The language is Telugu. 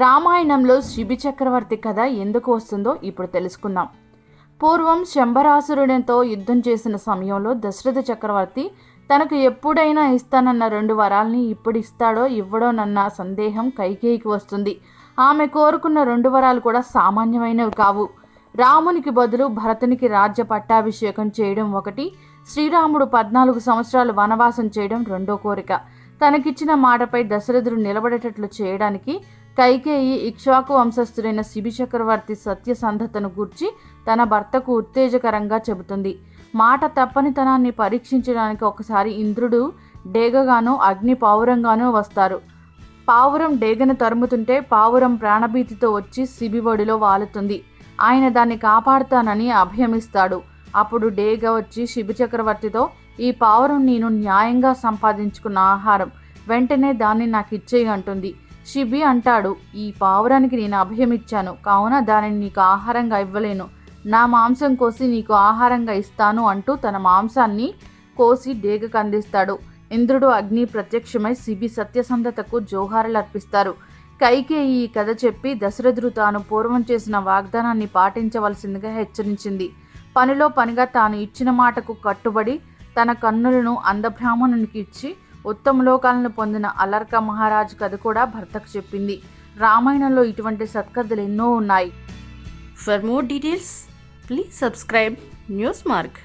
రామాయణంలో శిబి చక్రవర్తి కథ ఎందుకు వస్తుందో ఇప్పుడు తెలుసుకుందాం. పూర్వం శంభరాసురుడితో యుద్ధం చేసిన సమయంలో దశరథ చక్రవర్తి తనకు ఎప్పుడైనా ఇస్తానన్న రెండు వరాల్ని ఇప్పుడు ఇస్తాడో ఇవ్వడోనన్న సందేహం కైకేయికి వస్తుంది. ఆమె కోరుకున్న రెండు వరాలు కూడా సామాన్యమైనవి కావు. రామునికి బదులు భరతునికి రాజ్య పట్టాభిషేకం చేయడం ఒకటి శ్రీరాముడు పద్నాలుగు సంవత్సరాలు వనవాసం చేయడం రెండో కోరిక. తనకిచ్చిన మాటపై దశరథుడు నిలబడేటట్లు చేయడానికి కైకేయి ఇక్ష్వాకు వంశస్థుడైన శిబి చక్రవర్తి సత్యసంధతను గూర్చి తన భర్తకు ఉత్తేజకరంగా చెబుతుంది. మాట తప్పనితనాన్ని పరీక్షించడానికి ఒకసారి ఇంద్రుడు డేగగానో అగ్ని పావురంగానో వస్తారు. పావురం డేగను తరుముతుంటే పావురం ప్రాణభీతితో వచ్చి శిబి ఒడిలో వాలుతుంది. ఆయన దాన్ని కాపాడుతానని అభయమిస్తాడు. అప్పుడు డేగ వచ్చి శిబి చక్రవర్తితో ఈ పావురం నేను న్యాయంగా సంపాదించుకున్న ఆహారం. వెంటనే దాన్ని నాకు ఇచ్చేయి అంటుంది. షిబి అంటాడు ఈ పావురానికి నేను అభయమిచ్చాను కావున దానిని నీకు ఆహారంగా ఇవ్వలేను. నా మాంసం కోసి నీకు ఆహారంగా ఇస్తాను అంటూ తన మాంసాన్ని కోసి డేగకు అందిస్తాడు. ఇంద్రుడు అగ్ని ప్రత్యక్షమై శిబి సత్యసంధతకు జోహారలు అర్పిస్తారు కైకేయి ఈ కథ చెప్పి దశరథుడు తాను పూర్వం చేసిన వాగ్దానాన్ని పాటించవలసిందిగా హెచ్చరించింది. పనిలో పనిగా తాను ఇచ్చిన మాటకు కట్టుబడి తన కన్నులను అందబ్రాహ్మణునికి ఇచ్చి ఉత్తమ లోకాలను పొందిన అలర్క మహారాజు కథ కూడా భర్తకు చెప్పింది. రామాయణంలో ఇటువంటి సత్కథలు ఎన్నో ఉన్నాయి. For more details please subscribe news mark